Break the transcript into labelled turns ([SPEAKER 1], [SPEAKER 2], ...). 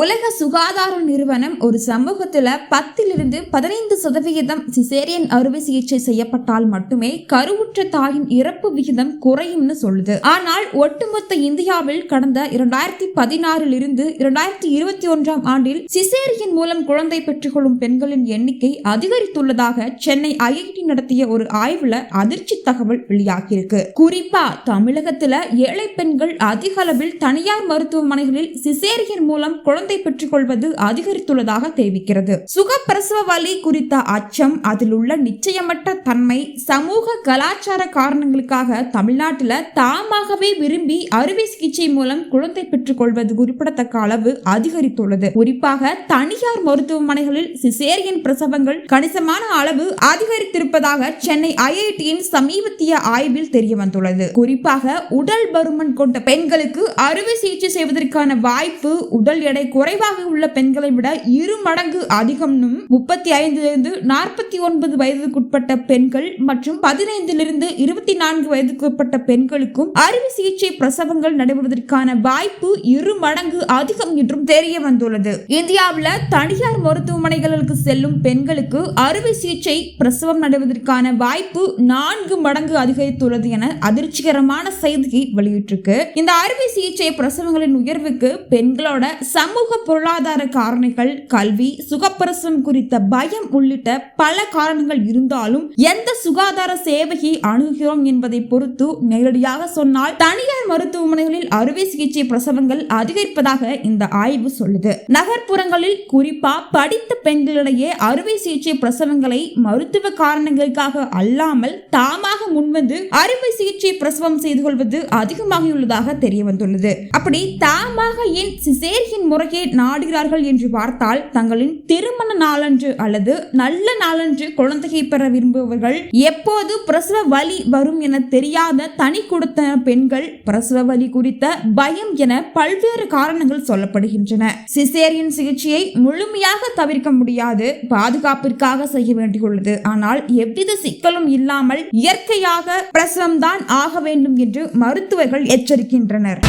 [SPEAKER 1] உலக சுகாதார நிறுவனம் ஒரு சமூகத்தில் பத்திலிருந்து பதினைந்து சதவிகிதம் சிசேரியன் அறுவை சிகிச்சை செய்யப்பட்டால் மட்டுமே கருவுற்ற தாயின் இறப்பு விகிதம் குறையும்னு சொல்லுது. ஆனால் ஒட்டுமொத்த இந்தியாவில் கடந்த இரண்டாயிரத்தி பதினாறில் இருந்து இரண்டாயிரத்தி இருபத்தி ஒன்றாம் ஆண்டில் சிசேரியன் மூலம் குழந்தை பெற்றுக்கொள்ளும் பெண்களின் எண்ணிக்கை அதிகரித்துள்ளதாக சென்னை ஐஐடி நடத்திய ஒரு ஆய்வுல அதிர்ச்சி தகவல் வெளியாகியிருக்கு. குறிப்பா தமிழகத்தில் ஏழை பெண்கள் அதிக அளவில் தனியார் மருத்துவமனைகளில் சிசேரியன் மூலம் குழந்தை பெற்றுக்கொள்வது அதிகரித்துள்ளதாக தெரிவிக்கிறது. சுகப்பிரசவ வலி குறித்த அச்சம் அதில் உள்ள நிச்சயமற்ற தன்மை சமூக கலாச்சார காரணங்களுக்காக தமிழ்நாட்டில் தாமாகவே விரும்பி அறுவை சிகிச்சை மூலம் குழந்தை பெற்றுக்கொள்வது குறிப்பிடத்தக்க அளவு அதிகரித்துள்ளது. குறிப்பாக தனியார் மருத்துவமனைகளில் சிசேரியன் பிரசவங்கள் கணிசமான அளவு அதிகரித்திருப்பதாக சென்னை ஐஐடியின் சமீபத்திய ஆய்வில் தெரிய வந்துள்ளது குறிப்பாக உடல் பருமன் கொண்ட பெண்களுக்கு அறுவை சிகிச்சை செய்வதற்கான வாய்ப்பு உடல் எடை குறைவாக உள்ள பெண்களை விட இரு மடங்கு அதிகம்னும் முப்பத்தி ஐந்திலிருந்து நாற்பத்தி ஒன்பது வயதுக்குட்பட்ட பெண்கள் மற்றும் பதினைந்திலிருந்து இருபத்தி நான்கு வயதுக்குட்பட்ட பெண்களுக்கும் அறுவை சிகிச்சை பிரசவங்கள் நடைபெறுவதற்கான வாய்ப்பு இரு மடங்கு அதிகம் என்றும் தெரிய வந்துள்ளது. இந்தியாவில் தனியார் மருத்துவமனைகளுக்கு செல்லும் பெண்களுக்கு அறுவை சிகிச்சை பிரசவம் நடைபெறுவதற்கான வாய்ப்பு நான்கு மடங்கு அதிகரித்துள்ளது என அதிர்ச்சிகரமான செய்தியை வெளியிட்டிருக்கு. இந்த அறுவை சிகிச்சை பிரசவங்களின் உயர்வுக்கு பெண்களோட சமூக பொருளாதார காரணிகள் கல்வி சுகப்பிரசவம் குறித்த பயம் உள்ளிட்ட பல காரணங்கள் இருந்தாலும் எந்த சுகாதார சேவையை அணுகுகிறோம் என்பதை பொறுத்து நேரடியாக சொன்னால் தனியார் மருத்துவமனைகளில் அறுவை சிகிச்சை பிரசவங்கள் அதிகரிப்பதாக இந்த ஆய்வு சொல்லுது. நகர்ப்புறங்களில் குறிப்பா படித்த பெண்களிடையே அறுவை சிகிச்சை பிரசவங்களை மருத்துவ காரணங்களுக்காக அல்லாமல் தாமாக முன்வந்து அறுவை சிகிச்சை பிரசவம் செய்து கொள்வது அதிகமாகியுள்ளதாக தெரிய வந்துள்ளது அப்படி தாமாக ஏன் சிசேரியன் முறையை நாடுகிறார்கள் என்று பார்த்தால் தங்களின் திருமண நாளன்று அல்லது நல்ல நாளன்று குழந்தையை பெற விரும்புபவர்கள் எப்போது பிரசவ வலி வரும் என தெரியாத தனி கொடுத்த பெண்கள் பிரசவ வலி குறித்த பயம் என பல்வேறு காரணங்கள் சொல்லப்படுகின்றன. சிசேரியன் சிகிச்சையை முழுமையாக தவிர்க்க முடியாது. பாதுகாப்பிற்காக செய்ய வேண்டியுள்ளது. ஆனால் எவ்வித சிக்கலும் இல்லாமல் இயற்கையாக பிரசவம் தான் ஆக வேண்டும் என்று மருத்துவர்கள் எச்சரிக்கின்றனர்.